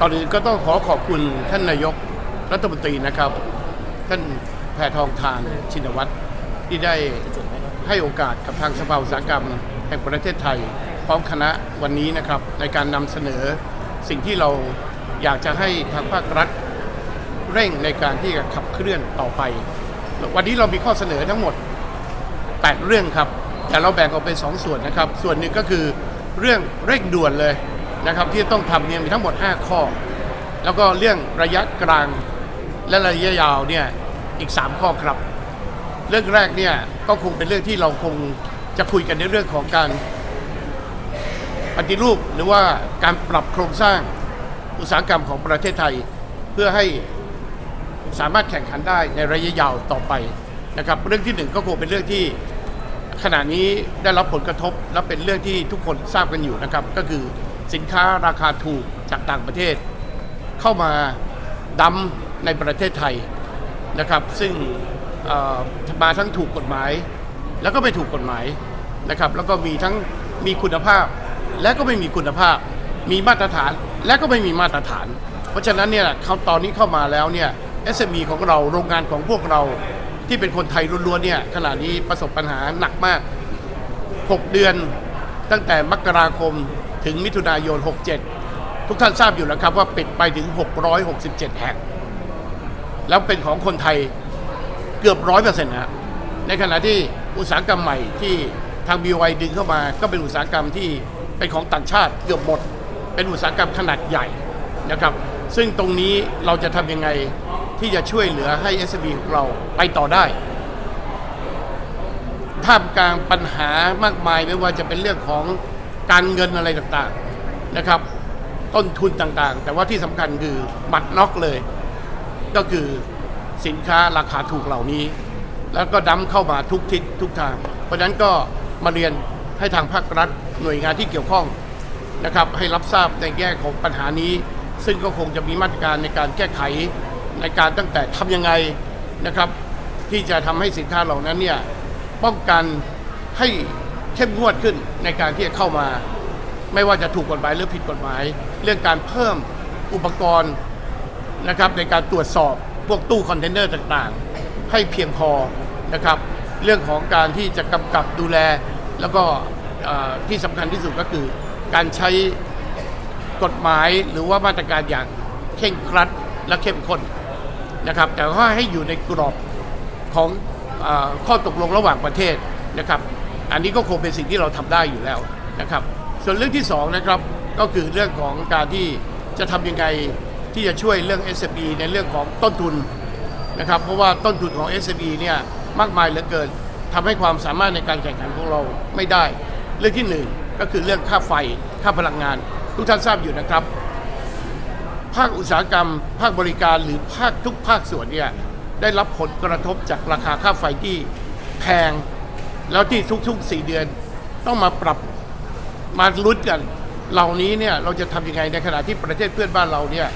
ก่อนอื่นก็ต้องขอขอบคุณท่านนายกรัฐมนตรีนะครับ ท่านแพทองทานชินวัตรที่ได้ให้โอกาสกับทางสภาอุตสาหกรรม แห่งประเทศไทย พร้อมคณะวันนี้นะครับ ในการนำเสนอสิ่งที่เราอยากจะให้ทางภาครัฐเร่งในการที่จะขับเคลื่อนต่อไป วันนี้เรามีข้อเสนอทั้งหมด 8 เรื่องครับ แต่เราแบ่งออกเป็น2ส่วนนะครับ ส่วนหนึ่งก็คือเรื่องเร่งด่วนเลย นะครับที่ต้องทำเนี่ยมีทั้งหมด 5 ข้อ แล้วก็เรื่องระยะกลางและระยะยาวเนี่ยอีก 3 ข้อครับ เรื่องแรกเนี่ยก็คงเป็นเรื่องที่เราคงจะคุยกันในเรื่องของการปฏิรูปหรือว่าการปรับโครงสร้างอุตสาหกรรมของประเทศไทย เพื่อให้สามารถแข่งขันได้ในระยะยาวต่อไปนะครับเรื่องที่หนึ่งก็คงเป็นเรื่องที่ขณะนี้ได้รับผลกระทบและเป็นเรื่องที่ทุกคนทราบกันอยู่นะครับ ก็คือ สินค้าราคาถูกจากต่างประเทศ เข้ามาดำในประเทศไทยนะครับ ซึ่งมาทั้งถูกกฎหมาย แล้วก็ไม่ถูกกฎหมายนะครับ แล้วก็มีทั้งมีคุณภาพ และก็ไม่มีคุณภาพ มีมาตรฐานและก็ไม่มีมาตรฐาน เพราะฉะนั้นเนี่ยเขาตอนนี้เข้ามาแล้วเนี่ย SME ของเราโรงงานของพวกเราที่เป็นคนไทยล้วนๆเนี่ยขณะนี้ประสบปัญหาหนักมาก 6 เดือนตั้งแต่มกราคม ถึงมิถุนายน 67 ทุกท่านทราบอยู่แล้วครับว่าปิดไปถึง 667 แห่ง แล้วเป็นของคนไทยเกือบร้อยเปอร์เซ็นต์นะในขณะที่อุตสาหกรรมใหม่ที่ทาง BY ดึงเข้ามาก็เป็นอุตสาหกรรมที่เป็นของต่างชาติเกือบหมด เป็นอุตสาหกรรมขนาดใหญ่นะครับ ซึ่งตรงนี้เราจะทำยังไงที่จะช่วยเหลือให้ SME ของเราไปต่อได้ท่ามกลางปัญหามากมายไม่ว่าจะเป็นเรื่องของ การเงินอะไรต่างๆนะครับ ต้นทุนต่างๆ แต่ว่าที่สำคัญคือบัตรน็อกเลย ก็คือสินค้าราคาถูกเหล่านี้ แล้วก็ดั้มเข้ามาทุกทิศทุกทาง เพราะฉะนั้นก็มาเรียนให้ทางภาครัฐหน่วยงานที่เกี่ยวข้องนะครับ ให้รับทราบในแง่ของปัญหานี้ ซึ่งก็คงจะมีมาตรการในการแก้ไขในการตั้งแต่ทำยังไงนะครับ ที่จะทำให้สินค้าเหล่านั้นเนี่ยป้องกันให้ เข้มงวดขึ้นในการที่จะเข้ามา ไม่ว่าจะถูกกฎหมายหรือผิดกฎหมาย เรื่องการเพิ่มอุปกรณ์นะครับในการตรวจสอบพวกตู้คอนเทนเนอร์ต่างๆ ให้เพียงพอนะครับ เรื่องของการที่จะกำกับดูแล แล้วก็ที่สำคัญที่สุดก็คือ การใช้กฎหมายหรือว่ามาตรการอย่างเคร่งครัดและเข้มข้นนะครับ แต่ว่าให้อยู่ในกรอบของอข้อตกลงระหว่างประเทศนะครับ อันนี้ก็คงเป็นสิ่งที่เราทำได้อยู่แล้วนะครับ ส่วนเรื่องที่สองนะครับก็คือเรื่องของการที่จะทำยังไงที่จะช่วยเรื่อง SME ในเรื่องของต้นทุนนะครับเพราะว่าต้นทุนของ SME เนี่ยมากมายเหลือเกินทำให้ความสามารถในการแข่งขันของเราไม่ได้ เรื่องที่หนึ่งก็คือเรื่องค่าไฟค่าพลังงาน ทุกท่านทราบอยู่นะครับ ภาคอุตสาหกรรม ภาคบริการหรือภาคทุกภาคส่วนเนี่ยได้รับผลกระทบจากราคาค่าไฟที่แพง แล้วที่ทุกๆ4เดือนต้องมาปรับมาลุ้นกัน เหล่านี้เนี่ยเราจะทำยังไงในขณะที่ประเทศเพื่อนบ้านเราเนี่ย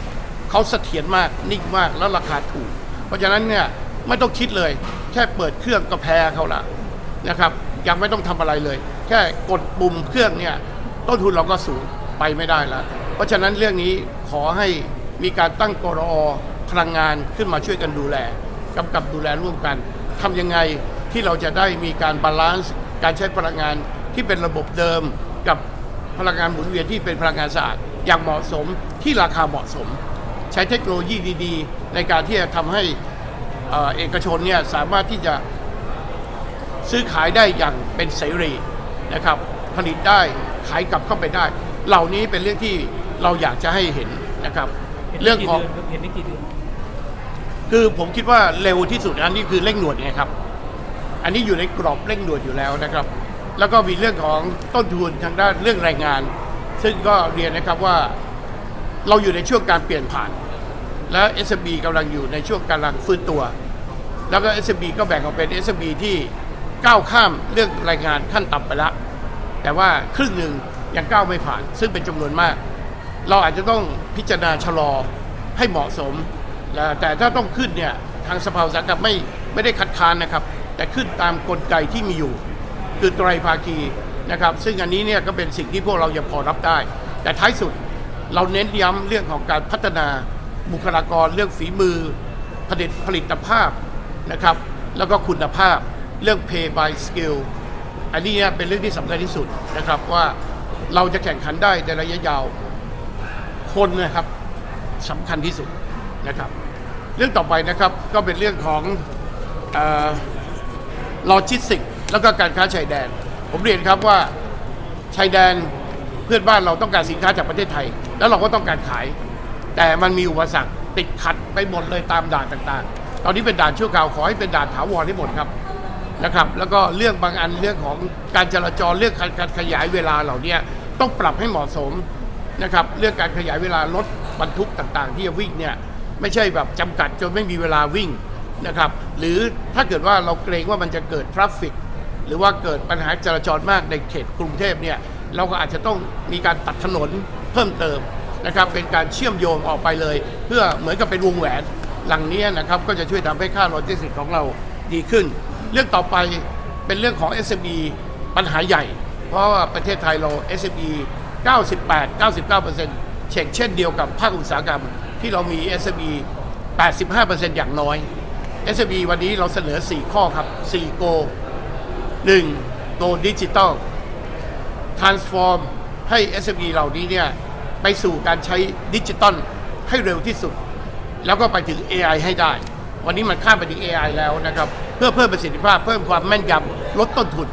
เขาเสถียรมากนิ่งมากแล้วราคาถูก เพราะฉะนั้นเนี่ยไม่ต้องคิดเลย แค่เปิดเครื่องก็แพ้เขาละนะครับ ยังไม่ต้องทำอะไรเลย แค่กดปุ่มเครื่องเนี่ยต้นทุนเราก็สูงไปไม่ได้แล้ว เพราะฉะนั้นเรื่องนี้ขอให้มีการตั้งกรอพลังงานขึ้นมาช่วยกันดูแลกำกับดูแลร่วมกันทำยังไง ที่เราจะได้มีการบาลานซ์การใช้พลังงานที่เป็นระบบเดิมกับพลังงานหมุนเวียนที่เป็นพลังงานสะอาดอย่างเหมาะสมที่ราคาเหมาะสม ใช้เทคโนโลยีดีๆ ในการที่จะทำให้เอ่อเอกชนเนี่ยสามารถที่จะซื้อขายได้อย่างเป็นเสรีนะครับ ผลิตได้ขายกลับเข้าไปได้ เหล่านี้เป็นเรื่องที่เราอยากจะให้เห็นนะครับห็นได้เรื่องกี่ของดืนครับเห็นได้กี่เดือนคือผมคิดว่าเร็วที่สุดอันนี้คือเร่งด่วนไงครับ อันนี้อยู่ในกรอบเร่งด่วนอยู่แล้วนะครับ แล้วก็มีเรื่องของต้นทุนทางด้านเรื่องแรงงาน ซึ่งก็เรียนนะครับว่าเราอยู่ในช่วงการเปลี่ยนผ่าน และ SMB กำลังอยู่ในช่วงกำลังฟื้นตัว แล้วก็ SMB ก็แบ่งออกเป็น SMB ที่ก้าวข้ามเรื่องแรงงานขั้นต่ำไปละแต่ว่าครึ่งหนึ่งยังก้าวไม่ผ่าน ซึ่งเป็นจำนวนมาก เราอาจจะต้องพิจารณาชะลอให้เหมาะสมแแต่ถ้าต้องขึ้นเนี่ยทางสภาอุตสาหกรรมไม่ไม่ได้คัดค้านนะครับ แต่ขึ้นตามกลไกที่มีอยู่ คือไตรภาคีนะครับซึ่งอันนี้เนี่ยก็เป็นสิ่งที่พวกเรายังพอรับได้ แต่ท้ายสุดเราเน้นย้ำเรื่องของการพัฒนาบุคลากรเรื่องฝีมือผลิตผลิตภาพนะครับ แล้วก็คุณภาพเรื่อง pay by skill อันนี้เนี่ยเป็นเรื่องที่สำคัญที่สุดนะครับว่าเราจะแข่งขันได้ในระยะยาวคนนะครับสำคัญที่สุดนะครับ เรื่องต่อไปนะครับก็เป็นเรื่องของโลจิสติก แล้วก็การค้าชายแดน ผมเรียนครับว่าชายแดนเพื่อนบ้านเราต้องการสินค้าจากประเทศไทย แล้วเราก็ต้องการขาย แต่มันมีอุปสรรคติดขัดไปหมดเลยตามด่านต่างๆ ตอนนี้เป็นด่านชั่วคราวขอให้เป็นด่านถาวรให้หมดครับนะครับ แล้วก็เรื่องบางอันเรื่องของการจราจรเรื่องการขยายเวลาเหล่านี้ต้องปรับให้เหมาะสมนะครับเรื่องการขยายเวลารถบรรทุกต่างๆ ที่จะวิ่งเนี่ยไม่ใช่แบบจำกัดจนไม่มีเวลาวิ่ง นะครับ หรือถ้าเกิดว่าเราเกรงว่ามันจะเกิดทราฟฟิกหรือว่าเกิดปัญหาจราจรมากในเขตกรุงเทพเนี่ยเราก็อาจจะต้องมีการตัดถนนเพิ่มเติมนะครับ เป็นการเชื่อมโยงออกไปเลย เพื่อเหมือนกับเป็นวงแหวนหลังนี้นะครับ ก็จะช่วยทำให้ค่าโลจิสติกส์ของเราดีขึ้น เรื่องต่อไปเป็นเรื่องของ SME ปัญหาใหญ่ เพราะว่าประเทศไทยเรา SME 98-99%เช็คเช่นเดียวกับภาคอุตสาหกรรมที่เรามี SME 85%อย่างน้อย SME วันนี้เราเสนอ 4 ข้อครับ 4 โก 1. Go Digital Transform ให้ SME เหล่านี้เนี่ยไปสู่การใช้ดิจิตอลให้เร็วที่สุด แล้วก็ไปถึง AI ให้ได้ วันนี้มันข้ามไปถึง AI แล้วนะครับ เพื่อเพิ่มประสิทธิภาพเพิ่มความแม่นยำลดต้นทุน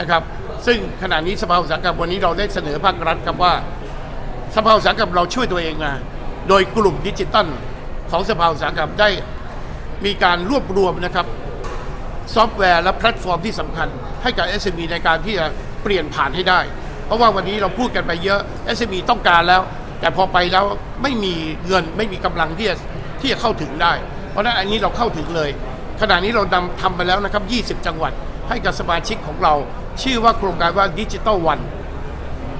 นะครับ ซึ่งขณะนี้สภาอุตสาหกรรมวันนี้เราได้เสนอภาครัฐครับว่าสภาอุตสาหกรรมเราช่วยตัวเองมาโดยกลุ่มดิจิตอลของสภาอุตสาหกรรมได้ มีการรวบรวมนะครับซอฟต์แวร์และแพลตฟอร์มที่สำคัญ ให้กับ SME ในการที่จะเปลี่ยนผ่านให้ได้ เพราะว่าวันนี้เราพูดกันไปเยอะ SME ต้องการแล้ว แต่พอไปแล้วไม่มีเงินไม่มีกำลังที่จะที่จะเข้าถึงได้ เพราะฉะนั้นอันนี้เราเข้าถึงเลย ขณะนี้เรานำทำไปแล้วนะครับ 20 จังหวัดให้กับสมาชิกของเรา ชื่อว่าโครงการว่าดิจิตอลวัน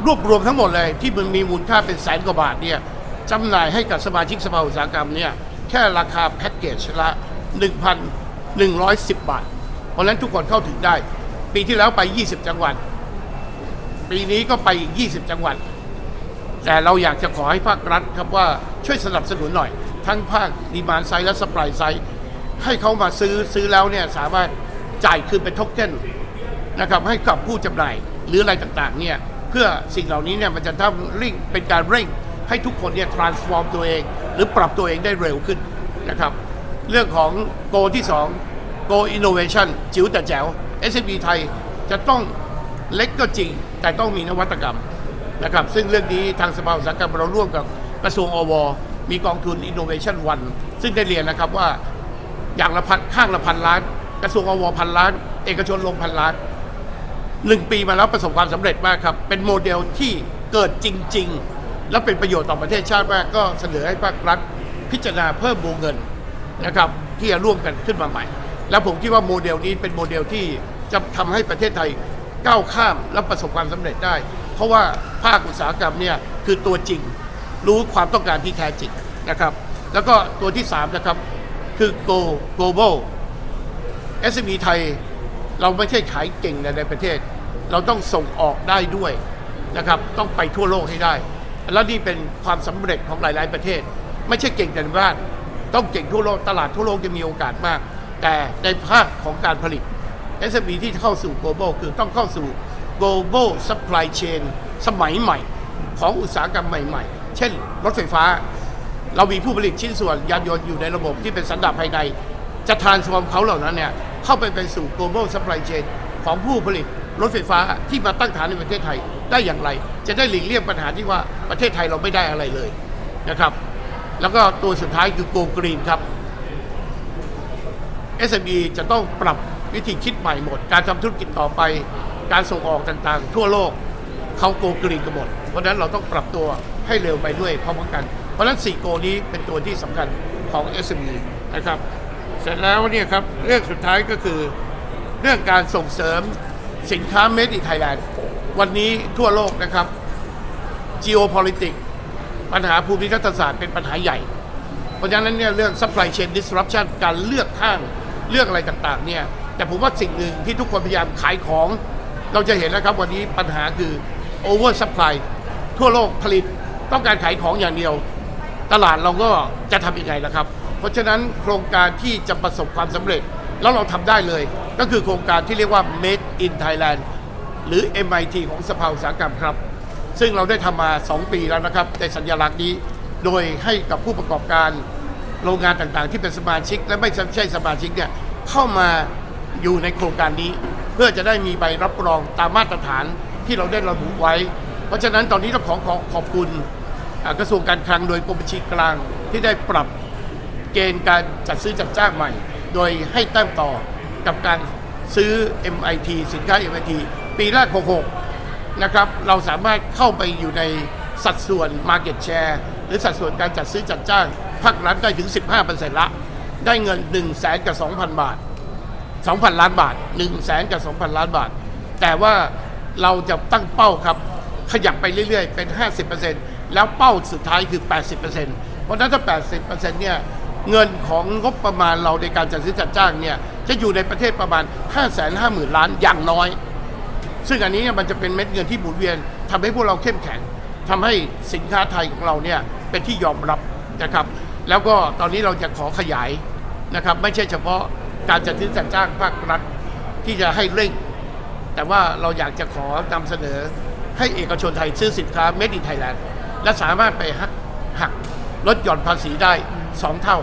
รวบรวมทั้งหมดเลยที่มันมีมูลค่าเป็นแสนกว่าบาทเนี่ยจำหน่ายให้กับสมาชิกสภาอุตสาหกรรมเนี่ยแค่ราคาแพ็กเกจละ 1,110 บาท เพราะฉะนั้นทุกคนเข้าถึงได้ ปีที่แล้วไป 20 จังหวัด ปีนี้ก็ไปอีก20 จังหวัด แต่เราอยากจะขอให้ภาครัฐครับว่าช่วยสนับสนุนหน่อย ทั้งภาคดีมานไซด์และสป라이ไซด์ให้เขามาซื้อซื้อแล้วเนี่ยสามารถจ่ายคืนเป็นโทเก้นนะครับให้กับผู้จำหน่ายหรืออะไรต่างๆเนี่ยเพื่อสิ่งเหล่านี้เนี่ยมันจะทำเร่งเป็นการเร่งให้ทุกคนเนี่ย transform ตัวเอง หรือปรับตัวเองได้เร็วขึ้นนะครับ เรื่องของ Go ที่2 Go Innovation จิ๋วแต่แจ๋ว SME ไทยจะต้องเล็กก็จริง แต่ต้องมีนวัตกรรมนะครับ ซึ่งเรื่องนี้ทางสภาอุตสาหกรรมเราร่วมกับกระทรวงอว มีกองทุน Innovation One ซึ่งได้เรียนนะครับว่าอย่างละพันข้างละพันล้าน กระทรวงอวพันล้าน เอกชนลงพันล้านหนึ่งปีมาแล้วประสบความสำเร็จมากครับ เป็นโมเดลที่เกิดจริง ๆ และเป็นประโยชน์ต่อประเทศชาติมากก็เสนอให้ภาครัฐพิจารณาเพิ่มวงเงิน นะครับที่จะร่วมกันขึ้นมาใหม่ แล้วผมคิดว่าโมเดลนี้เป็นโมเดลที่จะทำให้ประเทศไทยก้าวข้ามและประสบความสำเร็จได้ เพราะว่าภาคอุตสาหกรรมเนี่ยคือตัวจริง รู้ความต้องการที่แท้จริงนะครับ แล้วก็ตัวที่สามนะครับคือ Go Global SME ไทยเราไม่ใช่ขายเก่งในประเทศ เราต้องส่งออกได้ด้วยนะครับ ต้องไปทั่วโลกให้ได้ แล้วนี่เป็นความสำเร็จของหลาย ๆ ประเทศ ไม่ใช่เก่งแต่ในบ้าน ต้องเก่งทั่วโลก ตลาดทั่วโลกจะมีโอกาสมาก แต่ในภาคของการผลิต SME ที่เข้าสู่ global คือต้องเข้าสู่ global supply chain สมัยใหม่ ของอุตสาหกรรมใหม่ ๆ เช่น รถไฟฟ้า เรามีผู้ผลิตชิ้นส่วนยานยนต์อยู่ในระบบที่เป็นสันดาปภายใน จะทานส์ฟอร์มเขาเหล่านั้นเนี่ยเข้าไปเป็นสู่ global supply chain ของผู้ผลิตรถไฟฟ้าที่มาตั้งฐานในประเทศไทยได้อย่างไร จะได้หลีกเลี่ยงปัญหาที่ว่าประเทศไทยเราไม่ได้อะไรเลยนะครับ แล้วก็ตัวสุดท้ายคือ Go Green ครับ SME จะต้องปรับวิธีคิดใหม่หมด การทำธุรกิจต่อไป การส่งออกต่างๆ ทั่วโลกเขาโกกรีนกันหมด เพราะนั้นเราต้องปรับตัวให้เร็วไปด้วยพร้อมกัน เพราะฉะนั้น4โกนี้เป็นตัวที่สำคัญของ SME นะครับ เสร็จแล้วเนี่ยครับเรื่องสุดท้ายก็คือเรื่องการส่งเสริมสินค้า Made in Thailand วันนี้ทั่วโลกนะครับ geopolitics ปัญหาภูมิรัฐศาสตร์เป็นปัญหาใหญ่ เพราะฉะนั้นเนี่ยเรื่อง supply chain disruption การเลือกข้างเลือกอะไรต่างๆเนี่ยแต่ผมว่าสิ่งหนึ่งที่ทุกคนพยายามขายของ เราจะเห็นแล้วครับวันนี้ปัญหาคือ over supply ทั่วโลกผลิตต้องการขายของอย่างเดียว ตลาดเราก็จะทำยังไงล่ะครับ เพราะฉะนั้นโครงการที่จะประสบความสำเร็จแล้วเราทำได้เลย ก็คือโครงการที่เรียกว่า Made in Thailand หรือ MIT ของสภาอุตสาหกรรมครับ ซึ่งเราได้ทำมา 2 ปีแล้วนะครับในสัญลักษณ์นี้โดยให้กับผู้ประกอบการโรงงานต่างๆ ที่เป็นสมาชิก และไม่ใช่สมาชิกเนี่ยเข้ามาอยู่ในโครงการนี้ เพื่อจะได้มีใบรับรองตามมาตรฐานที่เราได้ระบุไว้ เพราะฉะนั้นตอนนี้ต้องขอขอขอบคุณกระทรวงการคลังโดยกรมบัญชีกลางที่ได้ปรับเกณฑ์การจัดซื้อจัดจ้างใหม่ โดยให้แต้มต่อกับการซื้อ MIT สินค้า MIT ปีแรก66 นะครับเราสามารถเข้าไปอยู่ในสัดส่วน Market Share หรือสัดส่วนการจัดซื้อจัดจ้างภาครัฐได้ถึง 15%ละ ได้เงิน 1 0 0 0 0แสนกับ 2,000 บาท 2,000 ล้านบาท 1 0 0 0 0แสนกับ 2,000 ล้านบาท แต่ว่าเราจะตั้งเป้าครับ ขยับไปเรื่อยๆ เป็น 50%แล้วเป้าสุดท้ายคือ 80%เพราะฉะนั้นถ้า 80%เนี่ยเงินของงบประมาณเราในการจัดซื้อจัดจ้างเนี่ยจะอยู่ในประเทศประมาณ 550,000 ล้านอย่างน้อย ซึ่งอันนี้เนี่ยมันจะเป็นเม็ดเงินที่หมุนเวียนทำให้พวกเราเข้มแข็งทำให้สินค้าไทยของเราเนี่ยเป็นที่ยอมรับนะครับ แล้วก็ตอนนี้เราจะขอขยายนะครับ ไม่ใช่เฉพาะการจัดซื้อจัดจ้างภาครัฐที่จะให้เร่ง แต่ว่าเราอยากจะขอนำเสนอให้เอกชนไทยซื้อสินค้า Made in Thailand และสามารถไปหักหักลดหย่อนภาษีได้ 2 เท่า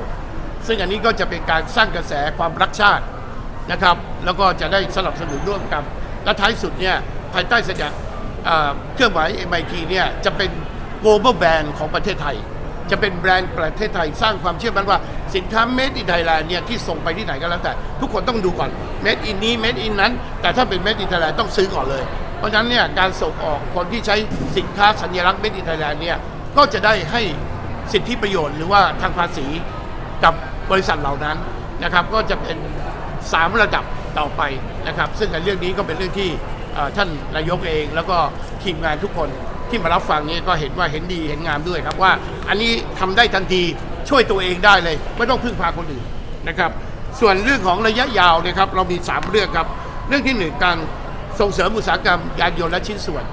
ซึ่งอันนี้ก็จะเป็นการสร้างกระแสความรักชาตินะครับ แล้วก็จะได้สนับสนุนร่วมกัน และท้ายสุดเนี่ยภายใต้สัญญาเครื่องหมาย MIT เนี่ยจะเป็น global brand ของประเทศไทย จะเป็นแบรนด์ประเทศไทยสร้างความเชื่อมั่นว่าสินค้า Made in Thailand เนี่ยที่ส่งไปที่ไหนก็แล้วแต่ ทุกคนต้องดูก่อน Made in นี้ Made in นั้น แต่ถ้าเป็น Made in Thailand ต้องซื้อก่อนเลย เพราะฉะนั้นเนี่ยการส่งออกคนที่ใช้สินค้าสัญลักษณ์ Made in Thailand เนี่ยก็จะได้ให้สิทธิประโยชน์หรือว่าทางภาษีกับบริษัทเหล่านั้นนะครับก็จะเป็น 3 ระดับ ต่อไปนะครับ ซึ่งในเรื่องนี้ก็เป็นเรื่องที่ท่านนายกเองแล้วก็ทีมงานทุกคนที่มารับฟังนี้ก็เห็นว่าเห็นดีเห็นงามด้วยครับว่า อันนี้ทำได้ทันทีช่วยตัวเองได้เลย ไม่ต้องพึ่งพาคนอื่นนะครับ ส่วนเรื่องของระยะยาวนะครับเรามี 3 เรื่องครับ เรื่องที่หนึ่งการส่งเสริมอุตสาหกรรมยานยนต์และชิ้นส่วน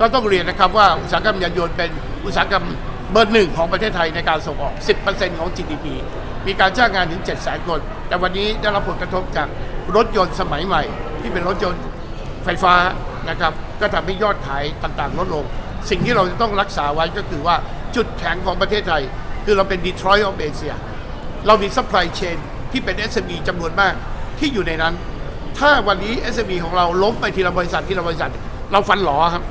ก็ต้องเรียนนะครับว่าอุตสาหกรรมยานยนต์เป็นอุตสาหกรรมเบอร์หนึ่งของประเทศไทยในการส่งออก 10%ของ GDP มีการจ้างงานถึง 7 0 0 0 0คน แต่วันนี้ได้รับผลกระทบจาก รถยนต์สมัยใหม่ ที่เป็นรถยนต์ไฟฟ้านะครับก็ทำให้ยอดขายต่างๆ ลดลง สิ่งที่เราจะต้องรักษาไว้ก็คือว่าจุดแข็งของประเทศไทย คือเราเป็น Detroit of Asia เรามี supply chain ที่เป็น SME จำนวนมากที่อยู่ในนั้น ถ้าวันนี้ SME ของเราล้มไปทีละบริษัททีละบริษัท เราฟันหลอครับ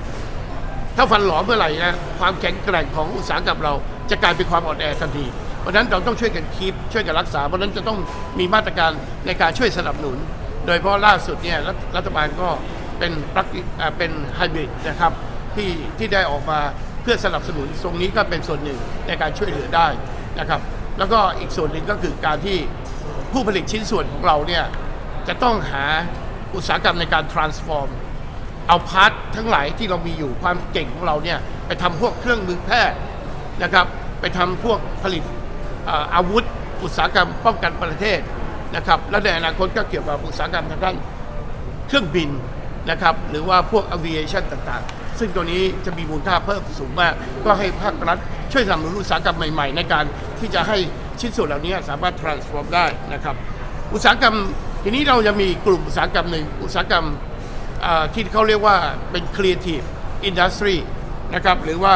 ถ้าฟันหลอเมื่อไหร่นะความแข็งแกร่งของอุตสาหกรรมเราจะกลายเป็นความอ่อนแอทันที เพราะฉะนั้นเราต้องช่วยกันคีปช่วยกันรักษา เพราะฉะนั้นจะต้องมีมาตรการในการช่วยสนับสนุน โดยเฉพาะล่าสุดเนี่ยรัฐบาลก็เป็นปลักอ่าเป็นไฮบริดนะครับที่ที่ได้ออกมาเพื่อสนับสนุนตรงนี้ก็เป็นส่วนหนึ่งในการช่วยเหลือได้นะครับ แล้วก็อีกส่วนหนึ่งก็คือการที่ผู้ผลิตชิ้นส่วนของเราเนี่ยจะต้องหาอุตสาหกรรมในการ transform เอาพาร์ททั้งหลายที่เรามีอยู่ความเก่งของเราเนี่ยไปทำพวกเครื่องมือแพทย์นะครับ ไปทำพวกผลิต อาวุธอุตสาหกรรมป้องกันประเทศนะครับ และในอนาคตก็เกี่ยวกับอุตสาหกรรมทางด้านเครื่องบินนะครับ หรือว่าพวก aviation ต่างๆ ซึ่งตัวนี้จะมีมูลค่าเพิ่มสูงมาก ก็ให้ภาครัฐช่วยสนับสนุนอุตสาหกรรมใหม่ๆ ในการที่จะให้ชิ้นส่วนเหล่านี้สามารถ transform ได้นะครับ อุตสาหกรรมทีนี้เราจะมีกลุ่มอุตสาหกรรมหนึ่งอุตสาหกรรมที่เขาเรียกว่าเป็น Creative Industry นะครับหรือว่า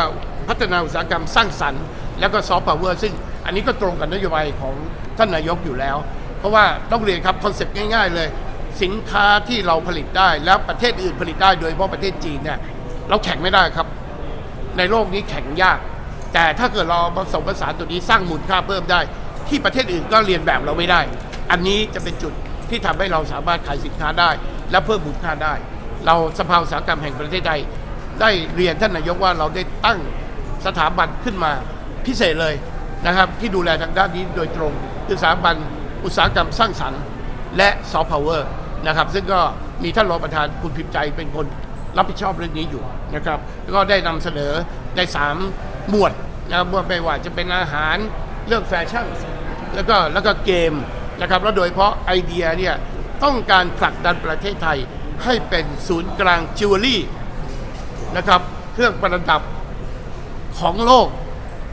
พัฒนาอุตสาหกรรมสร้างสรรค์ แล้วก็ซอฟต์พาวเวอร์ซึ่ง อันนี้ก็ตรงกับนโยบายของท่านนายกอยู่แล้ว เพราะว่าต้องเรียนครับคอนเซปต์ง่าย ๆ เลย สินค้าที่เราผลิตได้แล้วประเทศอื่นผลิตได้โดยเฉพาะประเทศจีนเนี่ยเราแข่งไม่ได้ครับ ในโลกนี้แข่งยาก แต่ถ้าเกิดเราผสมผสานตัวนี้สร้างมูลค่าเพิ่มได้ ที่ประเทศอื่นก็เรียนแบบเราไม่ได้ อันนี้จะเป็นจุดที่ทำให้เราสามารถขายสินค้าได้ และเพิ่มมูลค่าได้ เราสภาอุตสาหกรรมแห่งประเทศไทยได้เรียนท่านนายกว่าเราได้ตั้งสถาบันขึ้นมาพิเศษเลย นะครับที่ดูแลทางด้านนี้โดยตรงคือสถาบันอุตสาหกรรมสร้างสรรค์ และซอฟต์พาวเวอร์นะครับซึ่งก็มีท่านรองประธานคุณพิมพ์ใจเป็นคนรับผิดชอบเรื่องนี้อยู่นะครับแล้วก็ได้นำเสนอใน 3 หมวดนะครับว่าไม่ว่าจะเป็นอาหารเรื่องแฟชั่นแล้วก็แล้วก็เกมนะครับแล้วโดยเฉพาะไอเดียเนี่ยต้องการผลักดันประเทศไทยให้เป็นศูนย์กลางจิวเวลรี่นะครับเครื่องประดับของโลก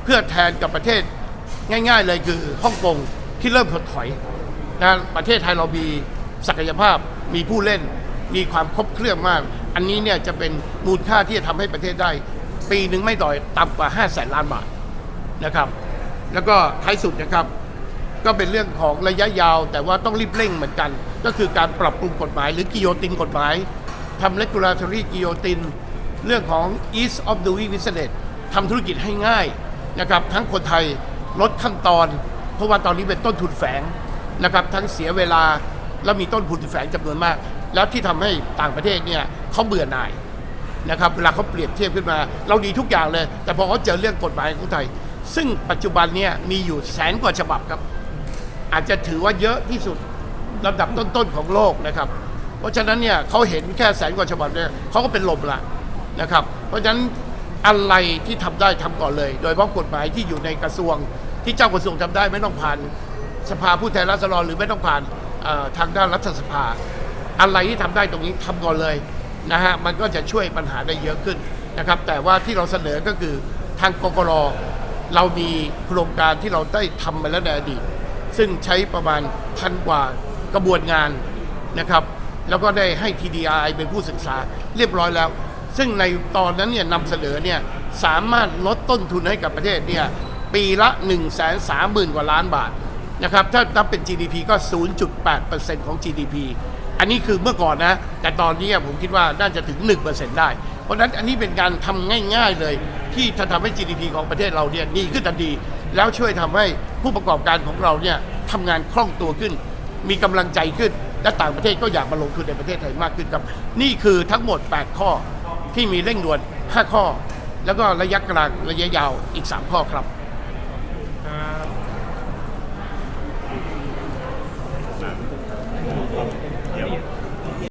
เพื่อแทนกับประเทศ ง่าย ๆ เลยคือฮ่องกงที่เริ่มถดถอยนะประเทศไทยเรามีศักยภาพมีผู้เล่น มีความครบเครื่องมาก อันนี้เนี่ยจะเป็นมูลค่าที่จะทำให้ประเทศได้ ปีหนึ่งไม่ต่อยต่ำกว่า 5 0 0แสนล้านบาทนะครับ แล้วก็ท้ายสุดนะครับ ก็เป็นเรื่องของระยะยาว แต่ว่าต้องรีบเร่งเหมือนกัน ก็คือการปรับปรุงกฎหมายหรือกิโยตินกฎหมายทำ regulatory กิโยตินเรื่องของ ease of doing business ทำธุรกิจให้ง่ายนะครับทั้งคนไทย ลดขั้นตอน เพราะว่าตอนนี้เป็นต้นทุนแฝงนะครับทั้งเสียเวลาและมีต้นทุนแฝงจำนวนมาก แล้วที่ทำให้ต่างประเทศเนี่ยเขาเบื่อหน่ายนะครับเวลาเขาเปรียบเทียบขึ้นมา เราดีทุกอย่างเลย แต่พอเขาเจอเรื่องกฎหมายของไทย ซึ่งปัจจุบันเนี่ยมีอยู่แสนกว่าฉบับครับ อาจจะถือว่าเยอะที่สุดลำดับต้นๆของโลกนะครับ เพราะฉะนั้นเนี่ยเขาเห็นแค่แสนกว่าฉบับเนี่ยเขาก็เป็นลมละนะครับ เพราะฉะนั้น อะไรที่ทำได้ทำก่อนเลย โดยเฉพาะกฎหมายที่อยู่ในกระทรวง ที่เจ้ากระทรวงทำได้ไม่ต้องผ่าน สภาผู้แทนราษฎรหรือไม่ต้องผ่านทางด้านรัฐสภา อะไรที่ทำได้ตรงนี้ทำก่อนเลยนะฮะมันก็จะช่วยปัญหาได้เยอะขึ้นนะครับ แต่ว่าที่เราเสนอก็คือทางกกรเรามีโครงการที่เราได้ทำมาแล้วในอดีต ซึ่งใช้ประมาณพันกว่ากระบวนงานนะครับ แล้วก็ได้ให้ TDI เป็นผู้ศึกษาเรียบร้อยแล้ว ซึ่งในตอนนั้นเนี่ยนำเสนอเนี่ยสามารถลดต้นทุนให้กับประเทศเนี่ยปีละ 1 3 0 0 0 0 กว่าล้านบาทนะครับถ้านับเป็น GDP ก็ 0.8%ของ GDP อันนี้คือเมื่อก่อนนะ แต่ตอนนี้ผมคิดว่าน่าจะถึง 1%ได้ เพราะฉะนั้นอันนี้เป็นการทำง่ายๆเลย ที่จะทำให้ GDP ของประเทศเราเนี่ยดีขึ้นทันทีแล้วช่วยทำให้ผู้ประกอบการของเราเนี่ยทำงานคล่องตัวขึ้น มีกำลังใจขึ้น และต่างประเทศก็อยากมาลงทุนในประเทศไทยมากขึ้นครับ นี่คือทั้งหมด 8 ข้อ ที่มีเร่งด่วน 5 ข้อ แล้วก็ระยะกลางระยะยาวอีก 3 ข้อครับ